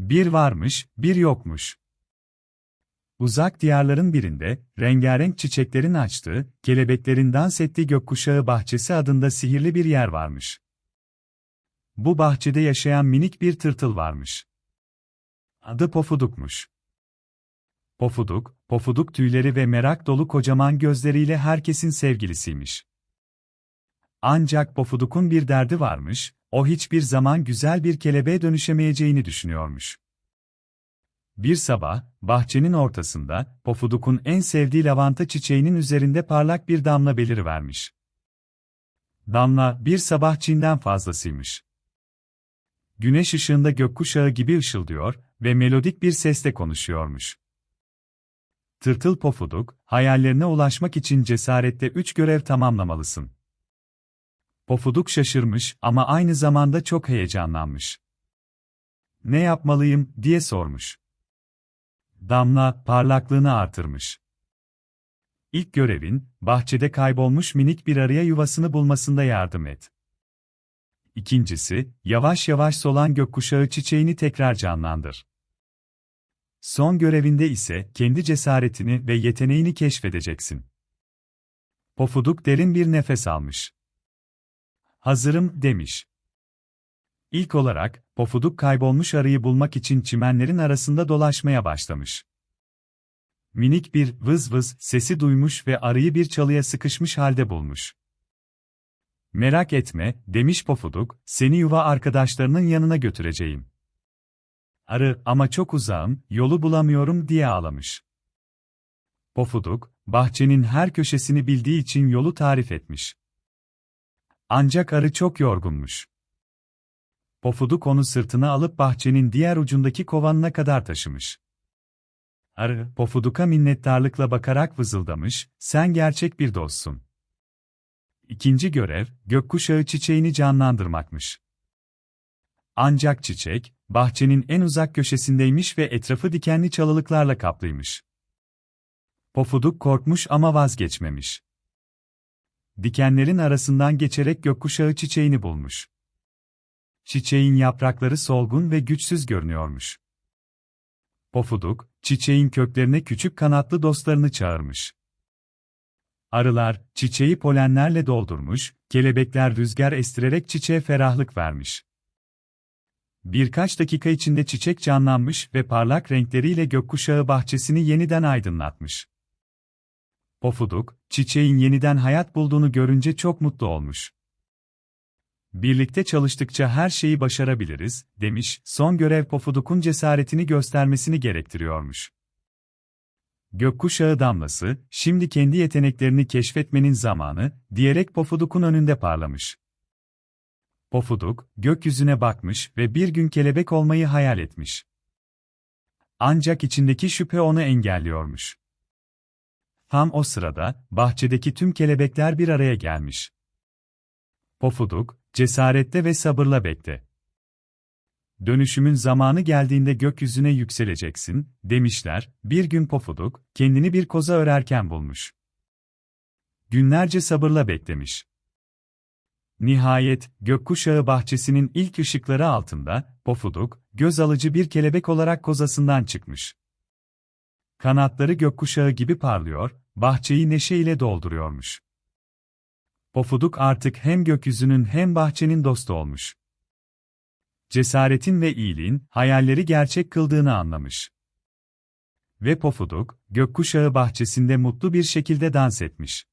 Bir varmış, bir yokmuş. Uzak diyarların birinde, rengarenk çiçeklerin açtığı, kelebeklerin dans ettiği gökkuşağı bahçesi adında sihirli bir yer varmış. Bu bahçede yaşayan minik bir tırtıl varmış. Adı Pofuduk'muş. Pofuduk, pofuduk tüyleri ve merak dolu kocaman gözleriyle herkesin sevgilisiymiş. Ancak Pofuduk'un bir derdi varmış, o hiçbir zaman güzel bir kelebeğe dönüşemeyeceğini düşünüyormuş. Bir sabah, bahçenin ortasında, Pofuduk'un en sevdiği lavanta çiçeğinin üzerinde parlak bir damla belirivermiş. Damla, bir sabah Çin'den fazlasıymış. Güneş ışığında gökkuşağı gibi ışıldıyor ve melodik bir sesle konuşuyormuş. Tırtıl Pofuduk, hayallerine ulaşmak için cesarette üç görev tamamlamalısın. Pofuduk şaşırmış ama aynı zamanda çok heyecanlanmış. Ne yapmalıyım diye sormuş. Damla parlaklığını artırmış. İlk görevin, bahçede kaybolmuş minik bir arıya yuvasını bulmasında yardım et. İkincisi, yavaş yavaş solan gökkuşağı çiçeğini tekrar canlandır. Son görevinde ise kendi cesaretini ve yeteneğini keşfedeceksin. Pofuduk derin bir nefes almış. Hazırım demiş. İlk olarak, Pofuduk kaybolmuş arıyı bulmak için çimenlerin arasında dolaşmaya başlamış. Minik bir vız vız sesi duymuş ve arıyı bir çalıya sıkışmış halde bulmuş. Merak etme, demiş Pofuduk, seni yuva arkadaşlarının yanına götüreceğim. Arı, ama çok uzağım, yolu bulamıyorum diye ağlamış. Pofuduk, bahçenin her köşesini bildiği için yolu tarif etmiş. Ancak arı çok yorgunmuş. Pofuduk onu sırtına alıp bahçenin diğer ucundaki kovanına kadar taşımış. Arı, Pofuduk'a minnettarlıkla bakarak vızıldamış, sen gerçek bir dostsun. İkinci görev, gökkuşağı çiçeğini canlandırmakmış. Ancak çiçek, bahçenin en uzak köşesindeymiş ve etrafı dikenli çalılıklarla kaplıymış. Pofuduk korkmuş ama vazgeçmemiş. Dikenlerin arasından geçerek gökkuşağı çiçeğini bulmuş. Çiçeğin yaprakları solgun ve güçsüz görünüyormuş. Pofuduk, çiçeğin köklerine küçük kanatlı dostlarını çağırmış. Arılar, çiçeği polenlerle doldurmuş, kelebekler rüzgar estirerek çiçeğe ferahlık vermiş. Birkaç dakika içinde çiçek canlanmış ve parlak renkleriyle gökkuşağı bahçesini yeniden aydınlatmış. Pofuduk, çiçeğin yeniden hayat bulduğunu görünce çok mutlu olmuş. Birlikte çalıştıkça her şeyi başarabiliriz, demiş, son görev Pofuduk'un cesaretini göstermesini gerektiriyormuş. Gökkuşağı damlası, şimdi kendi yeteneklerini keşfetmenin zamanı, diyerek Pofuduk'un önünde parlamış. Pofuduk, gökyüzüne bakmış ve bir gün kelebek olmayı hayal etmiş. Ancak içindeki şüphe onu engelliyormuş. Tam o sırada, bahçedeki tüm kelebekler bir araya gelmiş. Pofuduk, cesaretle ve sabırla bekle. Dönüşümün zamanı geldiğinde gökyüzüne yükseleceksin, demişler, bir gün Pofuduk, kendini bir koza örerken bulmuş. Günlerce sabırla beklemiş. Nihayet, gökkuşağı bahçesinin ilk ışıkları altında, Pofuduk, göz alıcı bir kelebek olarak kozasından çıkmış. Kanatları gökkuşağı gibi parlıyor, bahçeyi neşeyle dolduruyormuş. Pofuduk artık hem gökyüzünün hem bahçenin dostu olmuş. Cesaretin ve iyiliğin, hayalleri gerçek kıldığını anlamış. Ve Pofuduk, gökkuşağı bahçesinde mutlu bir şekilde dans etmiş.